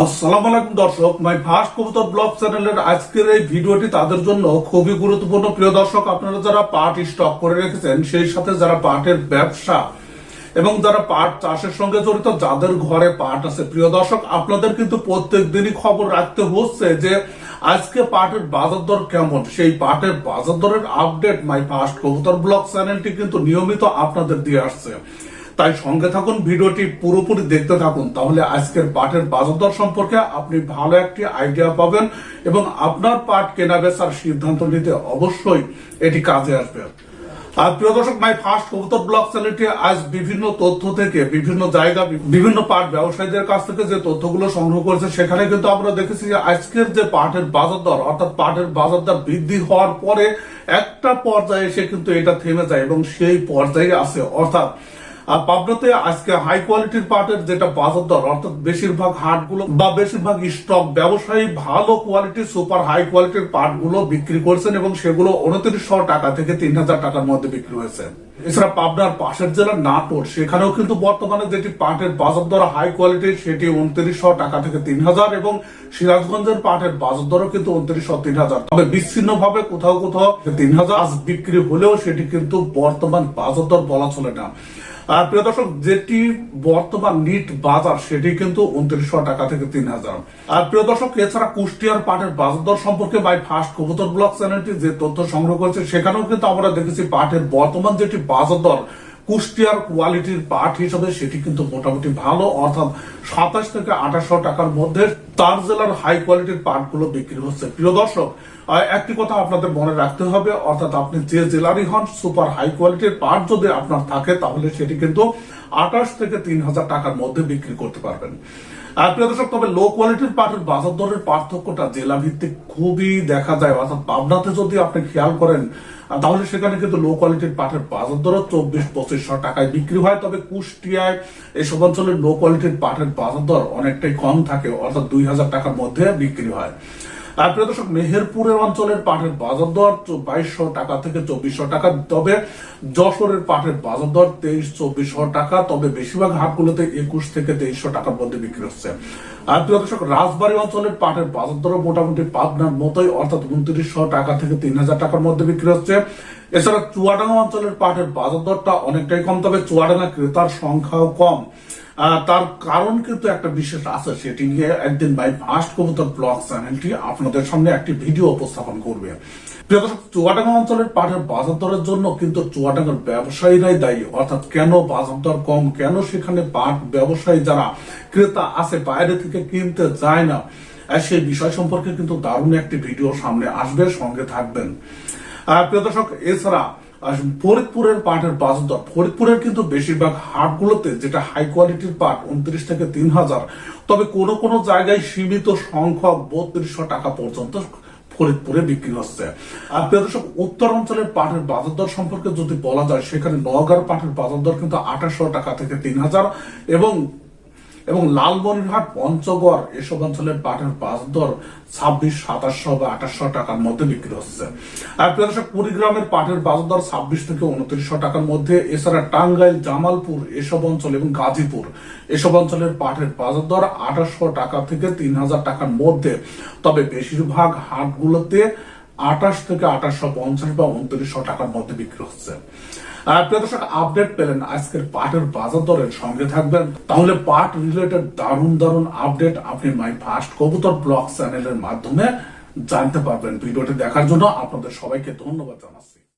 আলাইকুম দর্শক, মাই ফার্স্ট কবুতর ব্লগ চ্যানেলের আজকের এই ভিডিওটি তাদের জন্য খুবই গুরুত্বপূর্ণ। প্রিয় দর্শক, আপনারা যারা পাট স্টক করে রেখেছেন, সেই সাথে যারা পাটের ব্যবসা এবং যারা পাট চাষের সঙ্গে জড়িত, যাদের ঘরে পাট আছে, প্রিয় দর্শক, আপনাদের কিন্তু প্রত্যেক দিনই খবর রাখতে হচ্ছে যে আজকে পাটের বাজার দর কেমন। সেই পাটের বাজার দরের আপডেট মাই ফার্স্ট কবুতর ব্লগ চ্যানেলটি কিন্তু নিয়মিত আপনাদের দিয়ে আসছে। তাই সঙ্গে থাকুন, ভিডিওটি পুরোপুরি দেখতে থাকুন। তাহলে আজকের পাটের বাজার দর সম্পর্কে আপনি ভালো একটি আইডিয়া পাবেন এবং আপনার পাট কেনা বেচার সিদ্ধান্ত নিতে অবশ্যই এটি কাজে আসবে। আর প্রিয় দর্শক মাই ফার্স্ট কবুতর ব্লগ চ্যানেলটি আজ বিভিন্ন তথ্য থেকে, বিভিন্ন জায়গা, বিভিন্ন পাট ব্যবসায়ীদের কাছ থেকে যে তথ্যগুলো সংগ্রহ করেছে, সেখানে কিন্তু আমরা দেখেছি যে আজকের যে পাটের বাজার দর অর্থাৎ পাটের বাজার দর বৃদ্ধি হওয়ার পরে একটা পর্যায়ে এসে কিন্তু এটা থেমে যায় এবং সেই পর্যায়ে আছে অর্থাৎ আর পাবনাতে আজকে হাই কোয়ালিটির পাটের যেটা বাজার দর, অর্থাৎ বেশিরভাগ হাটগুলো বা বেশিরভাগ স্টক ব্যবসায়ী ভালো কোয়ালিটির সুপার হাই কোয়ালিটির পাটগুলো বিক্রি করছেন এবং সেগুলো উনত্রিশশো টাকা থেকে তিন হাজার টাকার মধ্যে বিক্রি হয়েছে। এছাড়া পাবনার পাশের জেলা নাটোর, সেখানেও কিন্তু বর্তমানে যেটি পাটের বাজার দর হাই কোয়ালিটির সেটি উনত্রিশশো টাকা থেকে তিন হাজার এবং সিরাজগঞ্জের পাটের বাজার দরও কিন্তু উনত্রিশশো তিন হাজার। তবে বিচ্ছিন্ন ভাবে কোথাও কোথাও তিন হাজার বিক্রি হলেও সেটি কিন্তু বর্তমান বাজার দর বলা চলে না। প্রিয় দর্শক, যেটি বর্তমান নিট বাজার, সেটি কিন্তু উনত্রিশশো টাকা থেকে তিন হাজার। আর প্রিয় দর্শক, এছাড়া কুষ্টিয়ার পাটের বাজার দর সম্পর্কে বাই ফার্স্ট কবুতর ব্লক চ্যানেলটি যে তথ্য সংগ্রহ করেছে, সেখানেও কিন্তু আমরা দেখেছি পাটের বর্তমান যেটি বাজার দর কুষ্টিয়ার কোয়ালিটির পাট হিসাবে সেটি কিন্তু মোটামুটি ভালো। অর্থাৎ সাতাশ থেকে আঠাশশো টাকার মধ্যে তার জেলার হাই কোয়ালিটির পাটগুলো বিক্রি হচ্ছে। প্রিয় দর্শক একটি কথা আপনাদের মনে রাখতে হবে, অর্থাৎ আপনি যে জেলারই হন সুপার হাই কোয়ালিটির পাট যদি আপনার থাকে, তাহলে সেটি কিন্তু আঠাশ থেকে তিন হাজার টাকার মধ্যে বিক্রি করতে পারবেন। আর দর্শক, তবে লো কোয়ালিটির পাটের বাজার দরের পার্থক্যটা জেলা ভিত্তিক খুবই দেখা যায়। অর্থাৎ পাবনাতে যদি আপনি খেয়াল করেন তাহলে সেখানে কিন্তু লো কোয়ালিটির পাটের বাজার দরও চব্বিশ পঁচিশশো টাকায় বিক্রি হয়। তবে কুষ্টিয়ায় এসব অঞ্চলের লো কোয়ালিটির পাটের বাজার দর অনেকটাই কম থাকে, অর্থাৎ দুই হাজার টাকার মধ্যে বিক্রি হয়। প্রিয় দর্শক, মেহেরপুরের অঞ্চলের পাটের বাজার দর বাইশশো টাকা থেকে চব্বিশশো টাকা, তবে যশোরের বাজার দর তেইশ, চব্বিশশো টাকা, তবে বেশিরভাগ হাটগুলোতে একুশ থেকে তেইশশো টাকার মধ্যে বিক্রি হচ্ছে। আর প্রিয় দর্শক, রাজবাড়ী অঞ্চলের বাজার মোটামুটি পাবনার মতোই, অর্থাৎ উনত্রিশশো টাকা থেকে তিন হাজার টাকার মধ্যে বিক্রি হচ্ছে। এছাড়া চুয়াডাঙ্গা অঞ্চলের পাটের বাজার দরটা অনেকটাই কম, তবে চুয়াডাঙ্গা ক্রেতার সংখ্যাও কম। তার কারণ কিন্তু একটা বিশেষ আছে, সেটি নিয়ে একদিন বাই ফার্স্ট কবুতর ব্লগ চ্যানেলটি আপনাদের সামনে একটি ভিডিও উপস্থাপন করবে। চুয়াডাঙ্গা অঞ্চলের পাটের বাজার দরের জন্য কিন্তু চুয়াডাঙ্গার ব্যবসায়ীরাই দায়ী। অর্থাৎ কেন বাজার দর কম? কেন সেখানে পাট ব্যবসায়ী যারা ক্রেতা আছে, বাইরে থেকে কিনতে যায় না? সেই বিষয় সম্পর্কে কিন্তু দারুণ একটি ভিডিও সামনে আসবে, সঙ্গে থাকবেন। প্রিয় দর্শক, এছাড়া ফরিদপুরের পাটের বাজার দর ফরিদপুরের কিন্তু বেশিরভাগ হাটগুলোতে যেটা হাই কোয়ালিটির পাট, উনত্রিশ থেকে তিন হাজার। তবে কোন কোন জায়গায় সীমিত সংখ্যক বত্রিশশো টাকা পর্যন্ত ফরিদপুরে বিক্রি হচ্ছে। আর প্রিয় দর্শক, উত্তর অঞ্চলের পাটের বাজার দর সম্পর্কে যদি বলা যায়, সেখানে নওগাঁর পাটের বাজার দর কিন্তু আঠাশশো টাকা থেকে তিন হাজার এবং এবং লালমনিরহাট পঞ্চগড়, এসব অঞ্চলের পাটের বাজার দর ছাব্বিশ, সাতাশশো বা আঠাশশো টাকার মধ্যে বিক্রি হচ্ছে। আর প্রিয় দর্শক, কুড়িগ্রামের পাটের বাজার দর ছাব্বিশ থেকে উনত্রিশশো টাকার মধ্যে, এছাড়া টাঙ্গাইল, জামালপুর, এসব অঞ্চল এবং গাজীপুর, এসব অঞ্চলের পাটের বাজার দর আঠাশশো টাকা থেকে তিন হাজার টাকার মধ্যে। তবে বেশিরভাগ হাটগুলোতে আঠাশ থেকে আঠাশশো পঞ্চাশ বা উনত্রিশশো টাকার মধ্যে বিক্রি হচ্ছে। আপডেট পেলেন আজকের পাটের বাজার দরের সঙ্গে থাকবেন। তাহলে পাট রিলেটেড দারুণ দারুণ আপডেট আপনি মাই ফার্স্ট কবুতর ব্লগ চ্যানেলের মাধ্যমে জানতে পারবেন। ভিডিওটি দেখার জন্য আপনাদের সবাইকে ধন্যবাদ জানাচ্ছি।